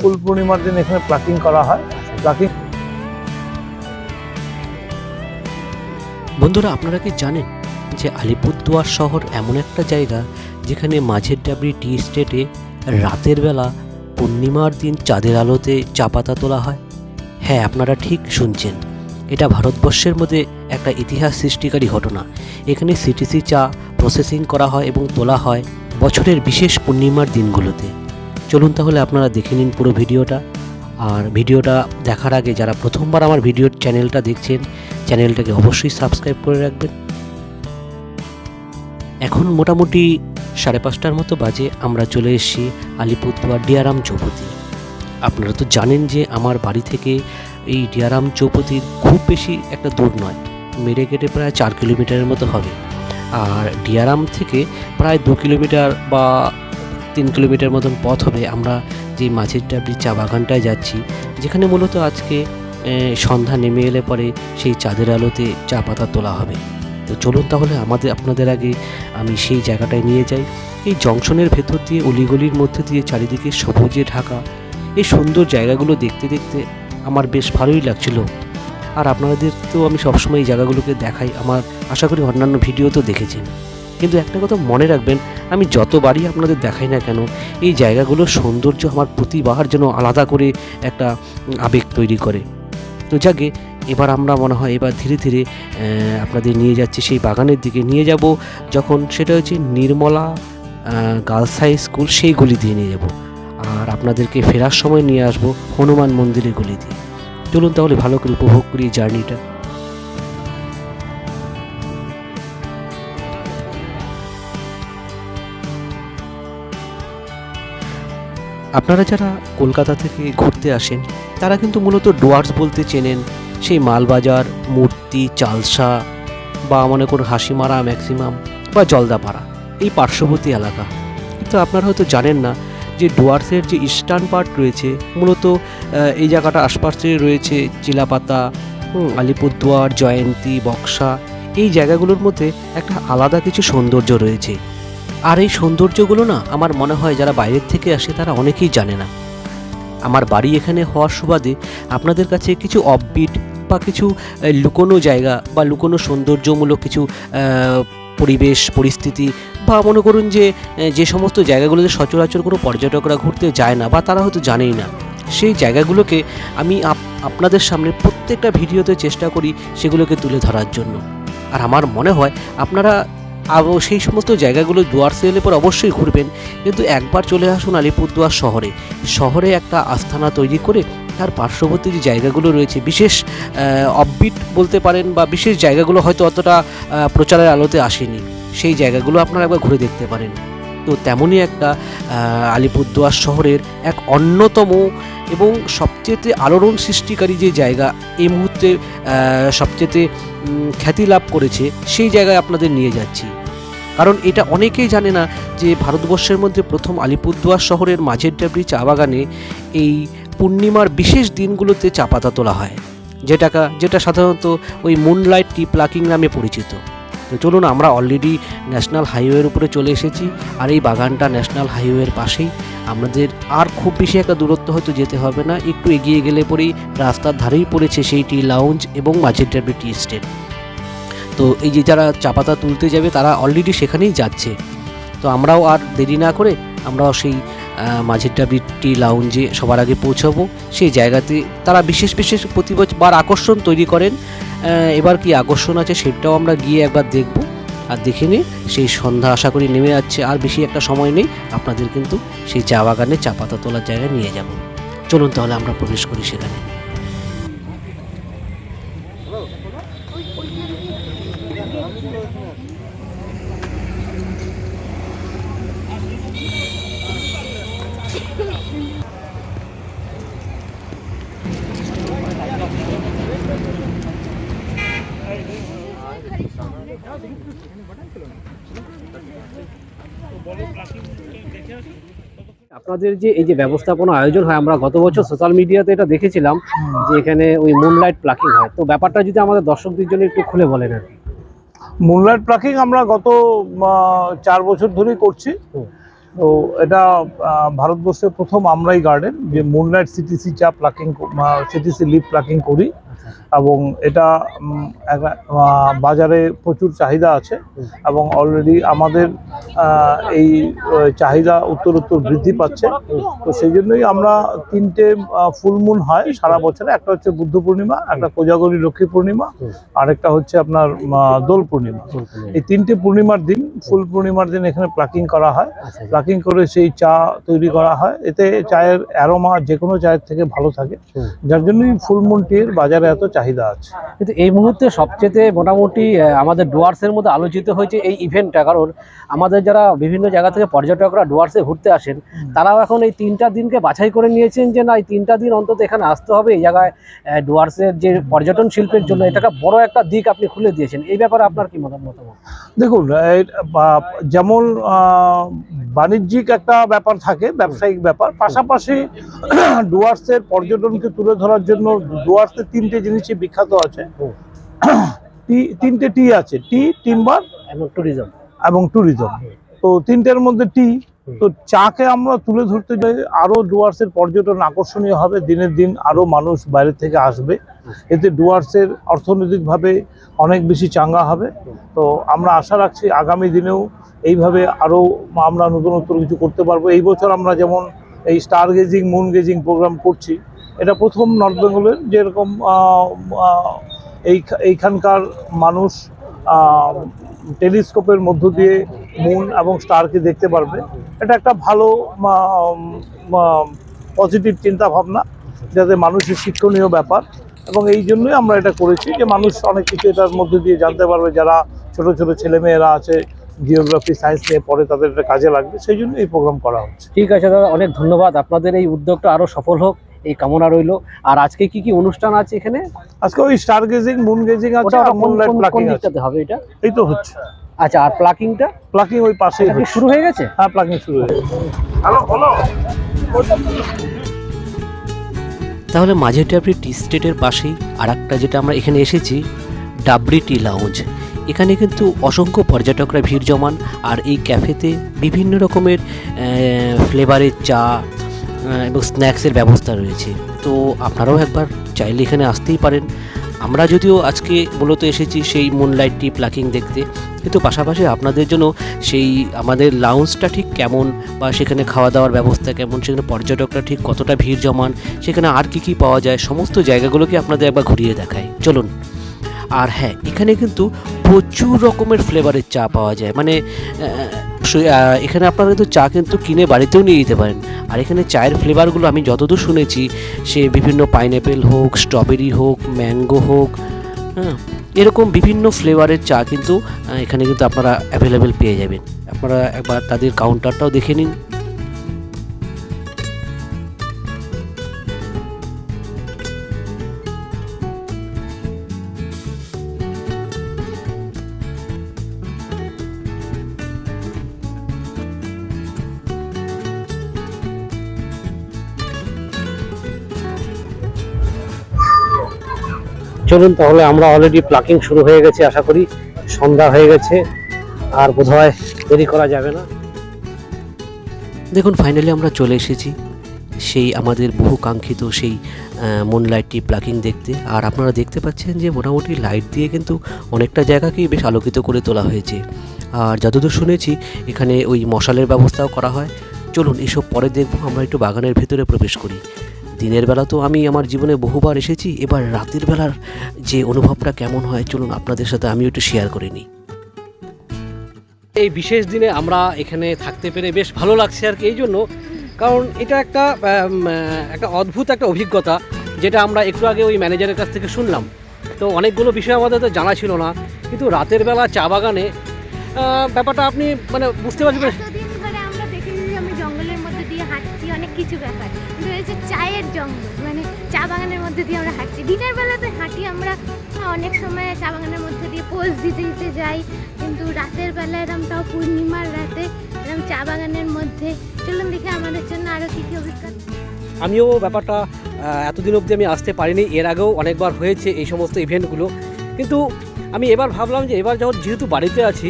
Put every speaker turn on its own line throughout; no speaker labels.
ফুল পূর্ণিমার দিন এখানে প্লাকিং করা হয়। প্লাকিং
বন্ধুরা, আপনারা কি জানেন যে আলিপুরদুয়ার শহর এমন একটা জায়গা যেখানে মাঝের ডাবরি টি স্টেটে রাতের বেলা পূর্ণিমার দিন চাঁদের আলোতে চা পাতা তোলা হয়? হ্যাঁ আপনারা ঠিক শুনছেন। এটা ভারতবর্ষের মধ্যে একটা ইতিহাস সৃষ্টিকারী ঘটনা। এখানে সিটিসি চা প্রসেসিং করা হয় এবং তোলা হয় বছরের বিশেষ পূর্ণিমার দিনগুলোতে। চলুন তাহলে আপনারা দেখে নিন পুরো ভিডিওটা। আর ভিডিওটা দেখার আগে যারা প্রথমবার আমার ভিডিওর চ্যানেলটা দেখছেন, চ্যানেলটাকে অবশ্যই সাবস্ক্রাইব করে রাখবেন। এখন মোটামুটি সাড়ে পাঁচটার মতো বাজে, আমরা চলে এসেছি আলিপুরদুয়ার ডিয়ারাম চৌপতি। আপনারা তো জানেন যে আমার বাড়ি থেকে এই ডিয়ারাম চৌপতির খুব বেশি একটা দূর নয়, মেরে কেটে প্রায় চার কিলোমিটারের মতো হবে। আর ডিয়ারাম থেকে প্রায় দু কিলোমিটার বা তিন কিলোমিটার মতন পথ হবে। আমরা যে মাঝের ডাবরি চা বাগানটায় যাচ্ছি, যেখানে মূলত আজকে সন্ধ্যা নেমে এলে পরে সেই চাঁদের আলোতে চা পাতা তোলা হবে। তো চলুন তাহলে আমাদের, আপনাদের আগে আমি সেই জায়গাটায় নিয়ে যাই। এই জংশনের ভেতর দিয়ে, অলিগলির মধ্যে দিয়ে চারিদিকে সবুজে ঢাকা। এই সুন্দর জায়গাগুলো দেখতে দেখতে আমার বেশ ভালোই লাগছিল। আর আপনাদের তো আমি সবসময় এই জায়গাগুলোকে দেখাই। আমার আশা করি অন্যান্য ভিডিও তো দেখেছেন। কিন্তু একটা কথা মনে রাখবেন, আমি যতবারই আপনাদের দেখাই না কেন, এই জায়গাগুলোর সৌন্দর্য আমার প্রতিবার যেন আলাদা করে একটা আবেগ তৈরি করে। তো যাকে, এবার আমরা মনে হয় এবার ধীরে ধীরে আপনাদের নিয়ে যাচ্ছি সেই বাগানের দিকে। নিয়ে যাব যখন সেটা হচ্ছে নির্মলা গার্লস হাই স্কুল সেই গলি দিয়ে নিয়ে যাব। আর আপনাদেরকে ফেরার সময় নিয়ে আসব হনুমান মন্দিরের গলি দিয়ে। চলুন তাহলে ভালো করে উপভোগ করি জার্নিটা। আপনারা যারা কলকাতা থেকে ঘুরতে আসেন, তারা কিন্তু মূলত ডুয়ার্স বলতে চেনেন। সেই মালবাজার, মূর্তি, চালসা বা মনে করুন হাসিমারা, ম্যাক্সিমাম বা জলদাপাড়া, এই পার্শ্ববর্তী এলাকা। কিন্তু আপনারা হয়তো জানেন না যে ডুয়ার্সের যে ইস্টার্ন পার্ট রয়েছে, মূলত এই জায়গাটা আশপাশে রয়েছে চিলাপাতা আলিপুরদুয়ার, জয়ন্তী, বক্সা, এই জায়গাগুলোর মধ্যে একটা আলাদা কিছু সৌন্দর্য রয়েছে। আর এই সৌন্দর্যগুলো না আমার মনে হয় যারা বাইরের থেকে আসে তারা অনেকেই জানে না। আমার বাড়ি এখানে হওয়ার সুবাদে আপনাদের কাছে কিছু অফবিট বা কিছু লুকোনো জায়গা বা লুকোনো সৌন্দর্যমূলক কিছু পরিবেশ, পরিস্থিতি বা মনে করুন যে যে সমস্ত জায়গাগুলোতে সচরাচর কোনো পর্যটকরা ঘুরতে যায় না বা তারা হয়তো জানেই না, সেই জায়গাগুলোকে আমি আপ- আপনাদের সামনে প্রত্যেকটা ভিডিওতে চেষ্টা করি সেগুলোকে তুলে ধরার জন্য। আর আমার মনে হয় আপনারা সেই সমস্ত জায়গাগুলো দুয়ারসে এলে পর অবশ্যই ঘুরবেন। কিন্তু একবার চলে আসুন আলিপুরদুয়ার শহরে। শহরে একটা আস্থানা তৈরি করে তার পার্শ্ববর্তী যে জায়গাগুলো রয়েছে, বিশেষ অফবিট বলতে পারেন বা বিশেষ জায়গাগুলো হয়তো অতটা প্রচারের আলোতে আসেনি। সেই জায়গাগুলো আপনারা একবার ঘুরে দেখতে পারেন। তো তেমনই একটা আলিপুরদুয়ার শহরের এক অন্যতম এবং সবচেয়ে আলোড়ন সৃষ্টিকারী যে জায়গা, এই মুহূর্তে সবচেয়ে খ্যাতি লাভ করেছে, সেই জায়গায় আপনাদের নিয়ে যাচ্ছি। কারণ এটা অনেকেই জানে না যে ভারতবর্ষের মধ্যে প্রথম আলিপুরদুয়ার শহরের মাঝের ডাবরি চা বাগানে এই পূর্ণিমার বিশেষ দিনগুলোতে চা পাতা তোলা হয়, যেটাকা, যেটা সাধারণত ওই মুনলাইট টি প্লাকিং নামে পরিচিত। তো চলুন আমরা অলরেডি ন্যাশনাল হাইওয়ের উপরে চলে এসেছি, আর এই বাগানটা ন্যাশনাল হাইওয়ের পাশেই। আমাদের আর খুব বেশি একটা দূরত্ব হয়তো যেতে হবে না, একটু এগিয়ে গেলে পরেই রাস্তার ধারেই পড়েছে সেই টি লাউঞ্জ এবং মাঝের ডাবরি টি স্টেট। তো এই যে যারা চা পাতা তুলতে যাবে, তারা অলরেডি সেখানেই যাচ্ছে। তো আমরাও আর দেরি না করে আমরাও সেই মাঝের ডাবরি টি লাউঞ্জে সবার আগে পৌঁছাবো। সেই জায়গাতে তারা বিশেষ বিশেষ প্রতি বছর আকর্ষণ তৈরি করেন। এবার কি আকর্ষণ আছে সেটাও আমরা গিয়ে একবার দেখব। আর দেখে নিয়ে সেই সন্ধ্যা আশা করি নেমে যাচ্ছে। আর বেশি একটা সময় নেই, আপনাদের কিন্তু সেই চা বাগানে চা পাতা তোলার জায়গায় নিয়ে যাব। চলুন তাহলে আমরা প্রবেশ করি সেখানে। আপনাদের যে এই যে ব্যবস্থাপনা আয়োজন হয় আমরা গত বছর সোশ্যাল মিডিয়াতে এটা দেখেছিলাম যে এখানে ওই মুনলাইট প্লাকিং হয়। তো ব্যাপারটা যদি আমাদের দর্শকদের জন্য একটু খুলে বলেন আর
মুনলাইট প্লাকিং আমরা গত চার বছর ধরেই করছি। তো এটা ভারতবর্ষের প্রথম আমরাই গার্ডেন যে মুনলাইট সিটিসি চা প্লাকিং সিটিসি লিপ প্লাকিং করি। এবং এটা বাজারে প্রচুর চাহিদা আছে এবং অলরেডি আমাদের এই চাহিদা উত্তর উত্তর বৃদ্ধি পাচ্ছে। তো সেই জন্যই আমরা তিনটে ফুলমুন হয় সারা বছরে। একটা হচ্ছে বুদ্ধ পূর্ণিমা একটা কোজাগরী লক্ষ্মী পূর্ণিমা। আরেকটা হচ্ছে আপনার দোল পূর্ণিমা। এই তিনটে পূর্ণিমার দিন ফুল পূর্ণিমার দিন এখানে প্লাকিং করা হয়।
আচ্ছা।
প্লাকিং করে সেই চা তৈরি করা হয়। এতে চায়ের অ্যারোমা যে কোনো চায়ের থেকে ভালো থাকে। যার জন্যই ফুলমুন টির বাজারে এত চাহিদা আছে।
কিন্তু এই মুহূর্তে সবচেয়ে মোটামুটি আমাদের ডুয়ার্সের মধ্যে আলোচিত হয়েছে এই ইভেন্টটা কারণ আমাদের যারা বিভিন্ন জায়গা থেকে পর্যটকরা ডুয়ার্সে ঘুরতে আসেন তারাও এখন এই তিনটা দিনকে বাছাই করে নিয়েছেন যে না এই তিনটা দিন অন্তত এখানে আসতে হবে। এই জায়গায় ডুয়ার্সের যে পর্যটন শিল্পের জন্য এটাকে বড় একটা দিক আপনি খুলে দিয়েছেন। এই ব্যাপারে আপনার কি মতামত?
দেখুন যেমন বাণিজ্যিক একটা ব্যাপার থাকে ব্যবসায়িক ব্যাপার পাশাপাশি ডুয়ার্সের পর্যটনকে তুলে ধরার জন্য ডুয়ার্সের তিনটে জিনিসই বিখ্যাত আছে। টি তিনটে টি আছে টি টিম্বার
এবং ট্যুরিজম
এবং ট্যুরিজম তো তিনটের মধ্যে টি তো চাকে আমরা তুলে ধরতে যাই আরও ডুয়ার্সের পর্যটন আকর্ষণীয় হবে, দিনের দিন আরও মানুষ বাইরে থেকে আসবে। এতে ডুয়ার্সের অর্থনৈতিকভাবে অনেক বেশি চাঙ্গা হবে। তো আমরা আশা রাখছি আগামী দিনেও এইভাবে আরও আমরা নতুনত্ব কিছু করতে পারব। এই বছর আমরা যেমন এই star gazing moon gazing programme করছি, এটা প্রথম নর্থ বেঙ্গলের যেরকম এই, এইখানকার মানুষ টেলিস্কোপের মধ্য দিয়ে মুন এবং স্টারকে দেখতে পারবে। এটা একটা ভালো পজিটিভ চিন্তা ভাবনা যাতে মানুষের শিক্ষণীয় ব্যাপার। এবং এই জন্যই আমরা এটা করেছি যে মানুষ অনেক কিছু এটার মধ্যে দিয়ে জানতে পারবে, যারা ছোট ছোট ছেলেমেয়েরা আছে জিওগ্রাফি সায়েন্স নিয়ে পড়ে তাদের এটা কাজে লাগবে। সেই জন্য এই প্রোগ্রাম করা হচ্ছে।
ঠিক আছে দাদা, অনেক ধন্যবাদ। আপনাদের এই উদ্যোগটা আরও সফল হোক। এই কামনা রইল। আর আজকে কি কি অনুষ্ঠান আছে এখানে?
আজকে ওই স্টার গেজিং মুন গেজিং আছে আর
কোন- কোন
প্লাকিং আছে।
হবে এটা?
এই তো হচ্ছে।
আচ্ছা আর প্লাকিংটা
প্লাকিং ওই হচ্ছে।
শুরু হয়ে গেছে?
হ্যাঁ প্লাকিং শুরু হয়ে গেছে। হ্যালো বলো
তাহলে মাঝের ডাবরি টি স্টেটের পাশেই আর একটা যেটা আমরা এখানে এসেছি ডাবরি টি লাউঞ্জ এখানে কিন্তু অসংখ্য পর্যটকরা ভিড় জমান আর এই ক্যাফেতে বিভিন্ন রকমের ফ্লেভারের চা এবং স্ন্যাক্সের ব্যবস্থা রয়েছে। তো আপনারাও একবার চাইলে এখানে আসতেই পারেন। আমরা যদিও আজকে মূলত এসেছি সেই মুনলাইট টি প্লাকিং দেখতে, কিন্তু পাশাপাশি আপনাদের জন্য সেই আমাদের লাউঞ্জটা ঠিক কেমন বা সেখানে খাওয়া দাওয়ার ব্যবস্থা কেমন, সেখানে পর্যটকরা ঠিক কতটা ভিড় জমান, সেখানে আর কি কি পাওয়া যায়, সমস্ত জায়গাগুলোকে আপনাদের একবার ঘুরিয়ে দেখায় চলুন। আর হ্যাঁ এখানে কিন্তু প্রচুর রকমের ফ্লেভারের চা পাওয়া যায়। মানে এখানে আপনারা কিন্তু চা কিন্তু কিনে বাড়িতেও নিয়ে যেতে পারেন। আর এখানে চায়ের ফ্লেভারগুলো আমি যতদূর শুনেছি, সে বিভিন্ন পাইনঅ্যাপেল হোক স্ট্রবেরি হোক ম্যাঙ্গো হোক হ্যাঁ এরকম বিভিন্ন ফ্লেভারের চা কিন্তু এখানে কিন্তু আপনারা অ্যাভেলেবেল পেয়ে যাবেন। আপনারা একবার তাদের কাউন্টারটাও দেখে নিন।
চলুন তাহলে আমরা অলরেডি প্লাকিং শুরু হয়ে গেছে, আশা করি। সন্ধ্যা হয়ে গেছে, আর বোধহয় দেরি করা যাবে না।
দেখুন ফাইনালি আমরা চলে এসেছি সেই আমাদের বহু কাঙ্ক্ষিত সেই মন লাইটটি প্লাকিং দেখতে। আর আপনারা দেখতে পাচ্ছেন যে মোটামুটি লাইট দিয়ে কিন্তু অনেকটা জায়গাকেই বেশ আলোকিত করে তোলা হয়েছে। আর যতদূর শুনেছি, এখানে ওই মশালের ব্যবস্থাও করা হয়। চলুন, এসব পরে দেখব, আমরা একটু বাগানের ভেতরে প্রবেশ করি। দিনের বেলা তো আমি আমার জীবনে বহুবার এসেছি এবার রাতের বেলার যে অনুভবটা কেমন হয় চলুন আপনাদের সাথে আমিও একটু শেয়ার করে নিই।
এই বিশেষ দিনে আমরা এখানে থাকতে পেরে বেশ ভালো লাগছে আর কি এই জন্য। কারণ এটা একটা একটা অদ্ভুত একটা অভিজ্ঞতা যেটা আমরা একটু আগে ওই ম্যানেজারের কাছ থেকে শুনলাম। তো অনেকগুলো বিষয় আমাদের তো জানা ছিল না কিন্তু রাতের বেলা চা বাগানে ব্যাপারটা আপনি মানে বুঝতে পারবেন
এতদিন ধরে আমরা দেখেছি আমি জঙ্গলের মধ্যে দিয়ে হাঁটছি অনেক কিছু জঙ্গল। মানে চা বাগানের মধ্যে দিয়ে আমরা হাঁটছি। দিনের বেলাতে হাঁটি আমরা অনেক সময় চা বাগানের মধ্যে দিয়ে পোজ দিতে দিতে যাই। কিন্তু রাতের বেলা এরম তাও পূর্ণিমার রাতে এরম চা বাগানের মধ্যে চলুন দেখি আমাদের জন্য আরও কী কী অভিজ্ঞতা।
আমিও ব্যাপারটা এতদিন অবধি আমি আসতে পারিনি। এর আগেও অনেকবার হয়েছে এই সমস্ত ইভেন্টগুলো কিন্তু আমি এবার ভাবলাম যে এবার যখন যেহেতু বাড়িতে আছি,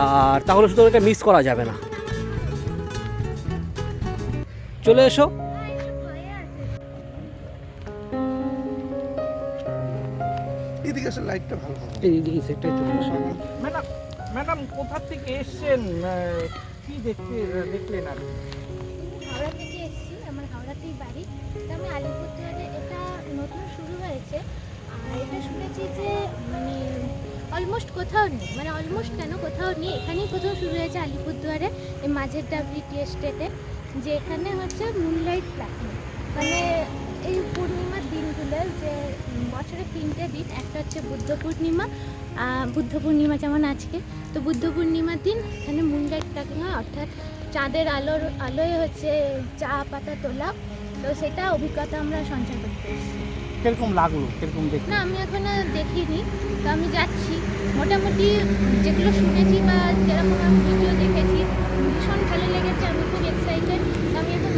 আর তাহলে শুধু মিস করা যাবে না। চলে এসো।
আসলে লাইটটা ভালো হবে।
এই এই সেটটাই চলে এসো
ম্যাডাম ম্যাডাম কোথা থেকে এসছেন? কি দেখতে দেখলেন আর
হাওড়া থেকে এসেছি আমার হাওড়াতেই বাড়ি। তো আমি আলিপুরদুয়ারে এটা নতুন শুরু হয়েছে। আর এটা শুনেছি যে মানে অলমোস্ট কোথাও নেই। মানে অলমোস্ট কেন কোথাও নেই? এখানেই কোথাও শুরু হয়েছে আলিপুরদুয়ারে এই মাঝের ডাবরি টি এস্টেটে যে এখানে হচ্ছে মুনলাইট প্ল্যাটিং মানে এই যে বছরে তিনটে দিন একটা হচ্ছে বুদ্ধ পূর্ণিমা বুদ্ধ পূর্ণিমা যেমন আজকে তো বুদ্ধ পূর্ণিমার দিন এখানে মুনলাইট প্ল্যাটিং হয় অর্থাৎ চাঁদের আলোর আলোয় হচ্ছে চা পাতা তোলা তো সেটা অভিজ্ঞতা আমরা সঞ্চয় করতে
কীরকম লাগল? কীরকম দেখতে?
না আমি এখনও দেখিনি তো আমি যাচ্ছি। মোটামুটি যেগুলো শুনেছি বা যেরকম আমি ভিডিও দেখেছি ভীষণ ভালো লেগেছে আমি খুব এক্সাইটেড আমি এখন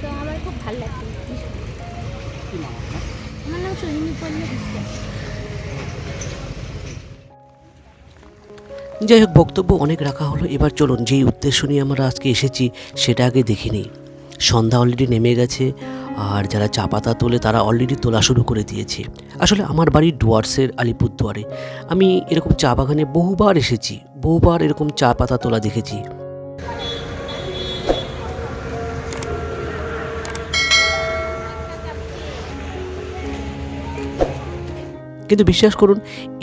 তো আমার খুব ভালো লাগছে।
যাই হোক, বক্তব্য অনেক রাখা হলো। এবার চলুন, যেই উদ্দেশ্য নিয়ে আমরা আজকে এসেছি, সেটা আগে দেখে নিই। সন্ধ্যা অলরেডি নেমে গেছে, আর যারা চা পাতা তোলে, তারা অলরেডি তোলা শুরু করে দিয়েছে। আসলে আমার বাড়ি ডুয়ার্সের আলিপুরদুয়ারে আমি এরকম চা বাগানে বহুবার এসেছি, বহুবার এরকম চা পাতা তোলা দেখেছি। কিন্তু বিশ্বাস করুন,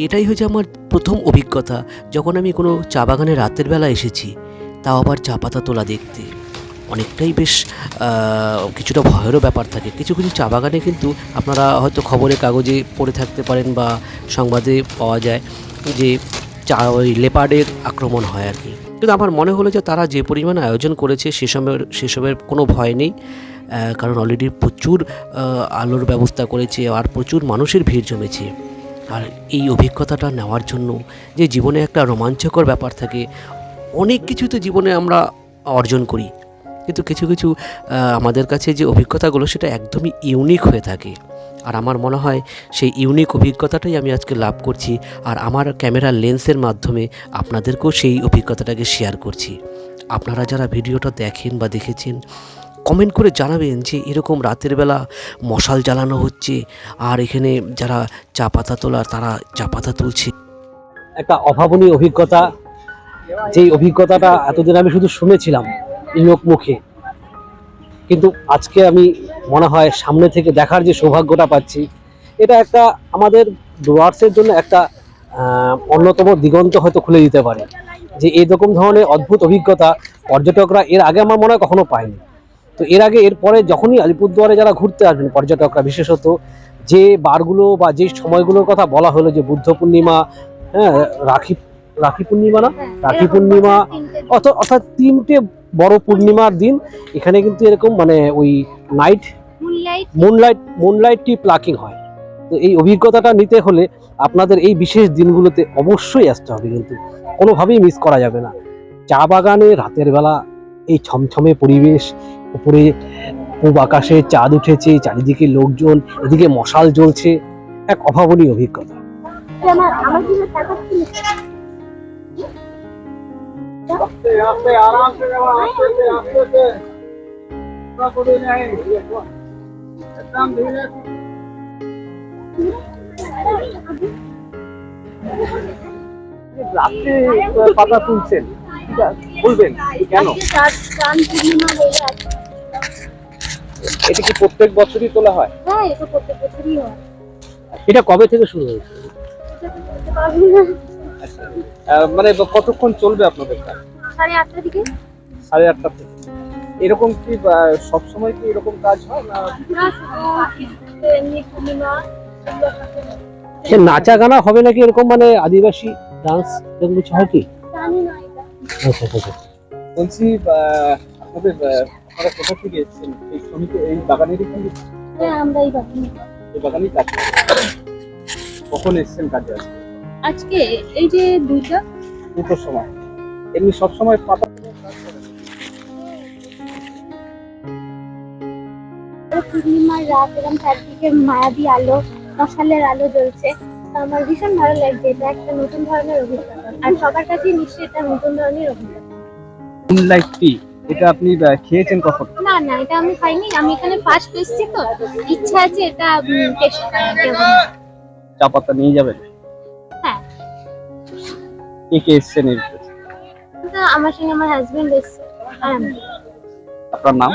এটাই হচ্ছে আমার প্রথম অভিজ্ঞতা। যখন আমি কোনো চা বাগানে রাতের বেলা এসেছি, তাও আবার চা পাতা তোলা দেখতে। অনেকটাই বেশ কিছুটা ভয়েরও ব্যাপার থাকে। কিছু কিছু চা বাগানে কিন্তু আপনারা হয়তো খবরের কাগজে পড়ে থাকতে পারেন বা সংবাদে পাওয়া যায় যে চা ওই লেপার্ডের আক্রমণ হয় আর কি। কিন্তু আমার মনে হলো যে তারা যে পরিমাণ আয়োজন করেছে সেসবের সেসবের কোনো ভয় নেই। কারণ অলরেডি প্রচুর আলোর ব্যবস্থা করেছে আর প্রচুর মানুষের ভিড় জমেছে। আর এই অভিজ্ঞতাটা নেওয়ার জন্য যে জীবনে একটা রোমাঞ্চকর ব্যাপার থাকে, অনেক কিছু তো জীবনে আমরা অর্জন করি। কিন্তু কিছু কিছু আমাদের কাছে যে অভিজ্ঞতাগুলো সেটা একদমই ইউনিক হয়ে থাকে। আর আমার মনে হয় সেই ইউনিক অভিজ্ঞতাটাই আমি আজকে লাভ করছি আর আমার ক্যামেরার লেন্সের মাধ্যমে আপনাদেরকেও সেই অভিজ্ঞতাটাকে শেয়ার করছি। আপনারা যারা ভিডিওটা দেখেন বা দেখেছেন কমেন্ট করে জানাবেন যে এরকম রাতের বেলা মশাল জ্বালানো হচ্ছে আর এখানে যারা চা পাতা তোলার তারা চা পাতা তুলছে।
একটা অভাবনীয় অভিজ্ঞতা, যেই অভিজ্ঞতাটা এতদিন আমি শুধু শুনেছিলাম লোক মুখে। কিন্তু আজকে আমি মনে হয় সামনে থেকে দেখার যে সৌভাগ্যটা পাচ্ছি, এটা একটা আমাদের ডুয়ার্সের জন্য একটা অন্যতম দিগন্ত হয়তো খুলে দিতে পারে। যে এরকম ধরনের অদ্ভুত অভিজ্ঞতা পর্যটকরা এর আগে আমার মনে হয় কখনো পায়নি। তো এর আগে এরপরে যখনই আলিপুরদুয়ারে যারা ঘুরতে আসবেন পর্যটকরা বিশেষত যে বারগুলো বা যে সময়গুলোর কথা বলা হলো যে বুদ্ধ পূর্ণিমা হ্যাঁ রাখি রাখি পূর্ণিমা না? রাখি পূর্ণিমা অর্থাৎ অর্থাৎ তিনটে বড় পূর্ণিমার দিন। এখানে কিন্তু এরকম মানে ওই নাইট
মুনলাইট
মুনলাইট মুনলাইটটি প্লাকিং হয়। তো এই অভিজ্ঞতাটা নিতে হলে আপনাদের এই বিশেষ দিনগুলোতে অবশ্যই আসতে হবে কিন্তু। কোনোভাবেই মিস করা যাবে না। চা বাগানে রাতের বেলা এই ছমছমে পরিবেশ, উপরে পূব আকাশে চাঁদ উঠেছে, চারিদিকে লোকজন, এদিকে মশাল জ্বলছে, এক অভাবনীয় অভিজ্ঞতা। রাত্রে পাতা তুলছেন। বলবেন? কেন? এটা কি প্রত্যেক বছরই তোলা হয়?
হ্যাঁ এটা প্রত্যেক বছরই হয়।
এটা কবে থেকে শুরু হয়েছে? মানে কতক্ষণ চলবে আপনাদের কাজ?
সাড়ে আটটা দিকে।
সাড়ে আটটা থেকে এরকম কি সব সময় কি এরকম কাজ হয় না? নাচা গানা হবে নাকি এরকম মানে আদিবাসী ডান্স এরকম কিছু হয় কি?
জানি না
আচ্ছা আচ্ছা
বলছি আপনাদের আপনারা কোথা থেকে এসেছেন? এই শ্রমিক এই বাগানেরই কি
হ্যাঁ আমরা এই বাকি
এই বাগানেই কাজ কখন এসেছেন কাজে আজকে?
আজকে এই যে দুইটা।
দুটোর সময়। এমনি সব সময় পাতা
পূর্ণিমার রাত এরকম চারদিকে মায়াবী আলো মশালের আলো জ্বলছে। আমার ভীষণ ভালো লাগছে এটা একটা নতুন ধরনের অভিজ্ঞতা। আর সবার কাছেই নিশ্চয়ই এটা নতুন ধরনের অভিজ্ঞতা।
মুনলাইট টি এটা আপনি খেয়েছেন কখন?
না না এটা আমি খাইনি। আমি এখানে ফার্স্ট এসেছি তো। ইচ্ছা আছে এটা টেস্ট করার
চা পাতা নিয়ে যাবেন?
হ্যাঁ।
কে কে এসছেন কাছে?
আমার সঙ্গে আমার হাজবেন্ড এসেছে।
আপনার নাম।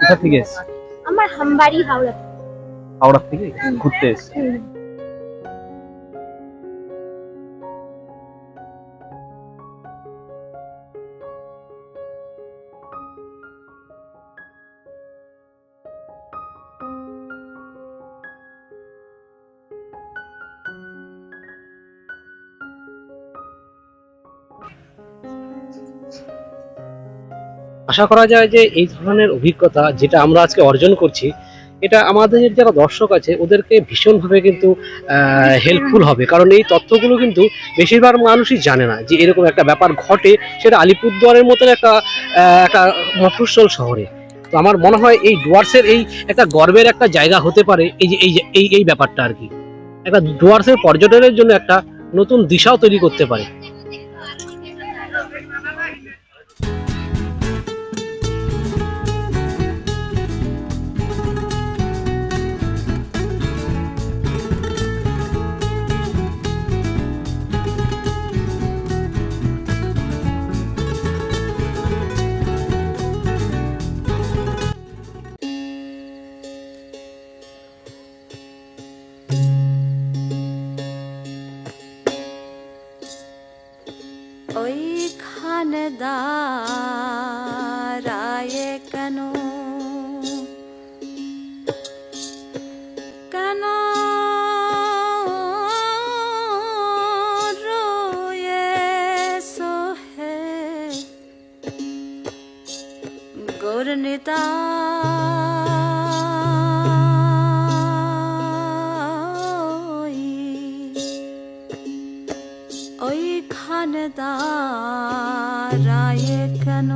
কোথা থেকে এসছেন?
আমার হামবাড়ি হাওড়া
হাওড়া থেকে ঘুরতে এসছেন
হুম।
আশা করা যায় যে এই ধরনের অভিজ্ঞতা যেটা আমরা আজকে অর্জন করছি এটা আমাদের যারা দর্শক আছে, ওদেরকে ভীষণভাবে কিন্তু হেল্পফুল হবে। কারণ এই তথ্যগুলো কিন্তু বেশিরভাগ মানুষই জানে না যে এরকম একটা ব্যাপার ঘটে সেটা আলিপুরদুয়ারের মতন একটা একটা মফস্বল শহরে। তো আমার মনে হয় এই ডুয়ার্সের এই একটা গর্বের একটা জায়গা হতে পারে এই যে, এই এই ব্যাপারটা আর কি। একটা ডুয়ার্সের পর্যটনের জন্য একটা নতুন দিশাও তৈরি করতে পারে।
গৌরনিতা ওইখানে দাঁড়ায় কেন?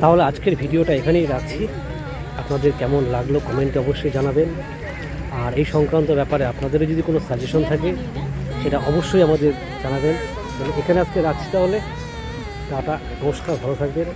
তাহলে আজকের ভিডিওটা এখানেই রাখছি। আপনাদের কেমন লাগল কমেন্টে অবশ্যই জানাবেন। আর এই সংক্রান্ত ব্যাপারে আপনাদেরও যদি কোনো সাজেশন থাকে, সেটা অবশ্যই আমাদের জানাবেন। এখানে আজকে রাখছি তাহলে। টাটা, নমস্কার, ভালো থাকবেন।